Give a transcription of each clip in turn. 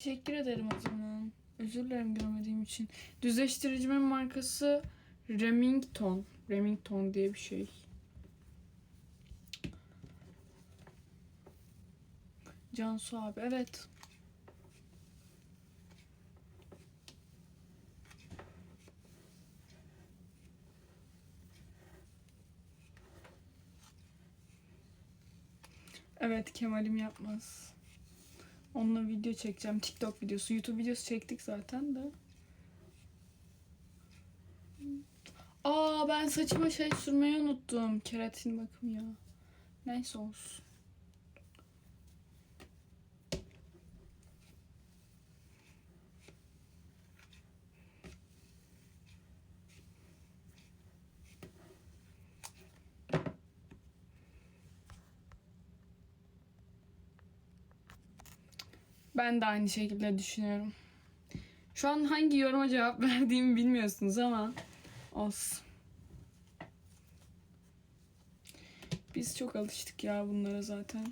Teşekkür ederim o zaman. Özür dilerim görmediğim için. Düzleştiricimin markası Remington. Remington diye bir şey. Cansu abi evet. Evet Kemal'im yapmaz. Onunla video çekeceğim. TikTok videosu. YouTube videosu çektik zaten de. Aa ben saçıma şey sürmeyi unuttum. Keratin bakım ya. Neyse olsun. Ben de aynı şekilde düşünüyorum. Şu an hangi yoruma cevap verdiğimi bilmiyorsunuz ama olsun. Biz çok alıştık ya bunlara zaten.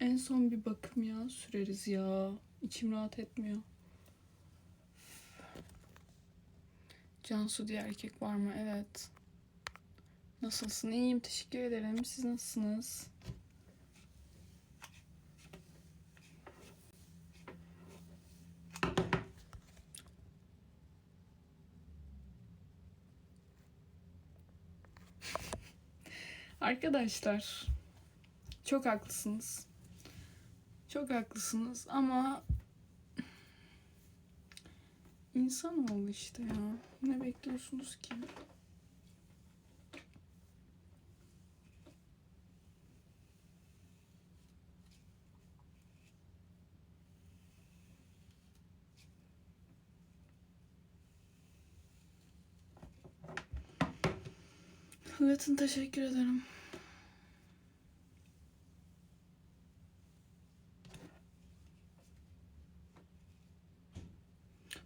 En son bir bakım ya süreriz ya. İçim rahat etmiyor. Cansu diye erkek var mı? Evet. Nasılsın? İyiyim. Teşekkür ederim. Siz nasılsınız? Arkadaşlar çok haklısınız. Çok haklısınız ama insan oldu işte ya. Ne bekliyorsunuz ki? Latin teşekkür ederim.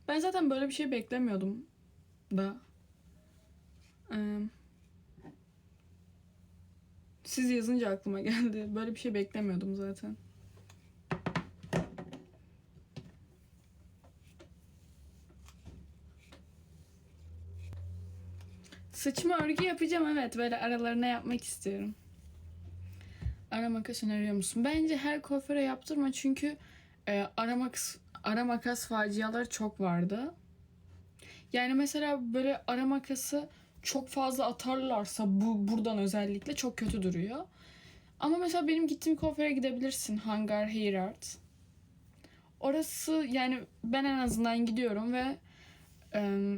Ben zaten böyle bir şey beklemiyordum da. Ee, siz yazınca aklıma geldi. Böyle bir şey beklemiyordum zaten. Saçıma örgü yapacağım evet. Böyle aralarına yapmak istiyorum. Ara makas öneriyor musun? Bence her kuaföre yaptırma çünkü e, ara, makas, ara makas faciaları çok vardı. Yani mesela böyle ara makası çok fazla atarlarsa bu buradan özellikle çok kötü duruyor. Ama mesela benim gittiğim kuaföre gidebilirsin. Hangar Hair Art. Orası yani ben en azından gidiyorum ve e,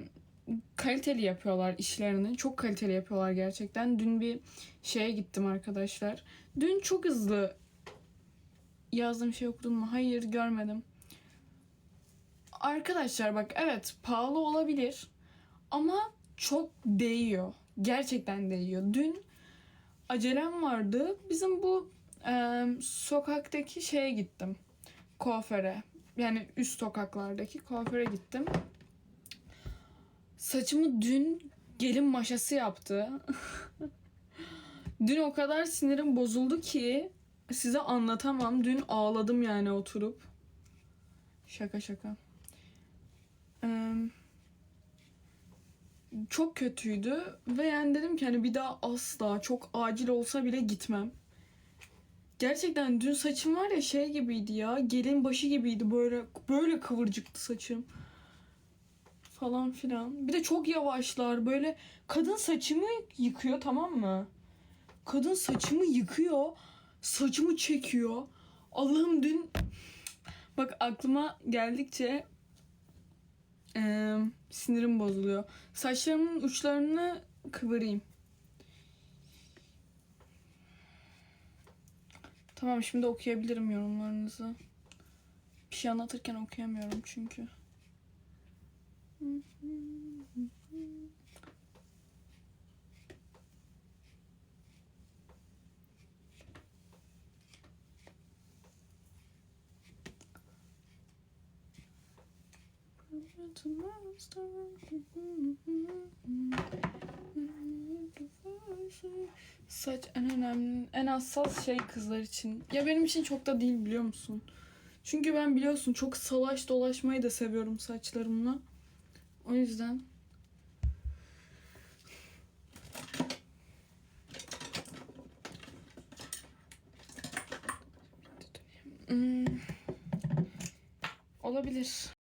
kaliteli yapıyorlar işlerini. Çok kaliteli yapıyorlar gerçekten. Dün bir şeye gittim arkadaşlar. Dün çok hızlı yazdığım şey okudun mu? Hayır görmedim. Arkadaşlar bak evet pahalı olabilir ama çok değiyor. Gerçekten değiyor. Dün acelem vardı. Bizim bu e, sokaktaki şeye gittim. Kuaföre. Yani üst sokaklardaki kuaföre gittim. Saçımı dün gelin maşası yaptı. dün o kadar sinirim bozuldu ki size anlatamam. Dün ağladım yani oturup. Şaka şaka. Çok kötüydü ve yani dedim ki hani bir daha asla çok acil olsa bile gitmem. Gerçekten dün saçım var ya şey gibiydi ya. Gelin başı gibiydi böyle böyle kıvırcıktı saçım falan filan. Bir de çok yavaşlar. Böyle kadın saçımı yıkıyor tamam mı? Kadın saçımı yıkıyor. Saçımı çekiyor. Allah'ım dün bak aklıma geldikçe eee, sinirim bozuluyor. Saçlarımın uçlarını kıvırayım. Tamam şimdi okuyabilirim yorumlarınızı. Bir şey anlatırken okuyamıyorum çünkü. Saç en önemli, en hassas şey kızlar için. Ya benim için çok da değil biliyor musun? Çünkü ben biliyorsun çok salaş dolaşmayı da seviyorum saçlarımla. O yüzden Hmm. Olabilir.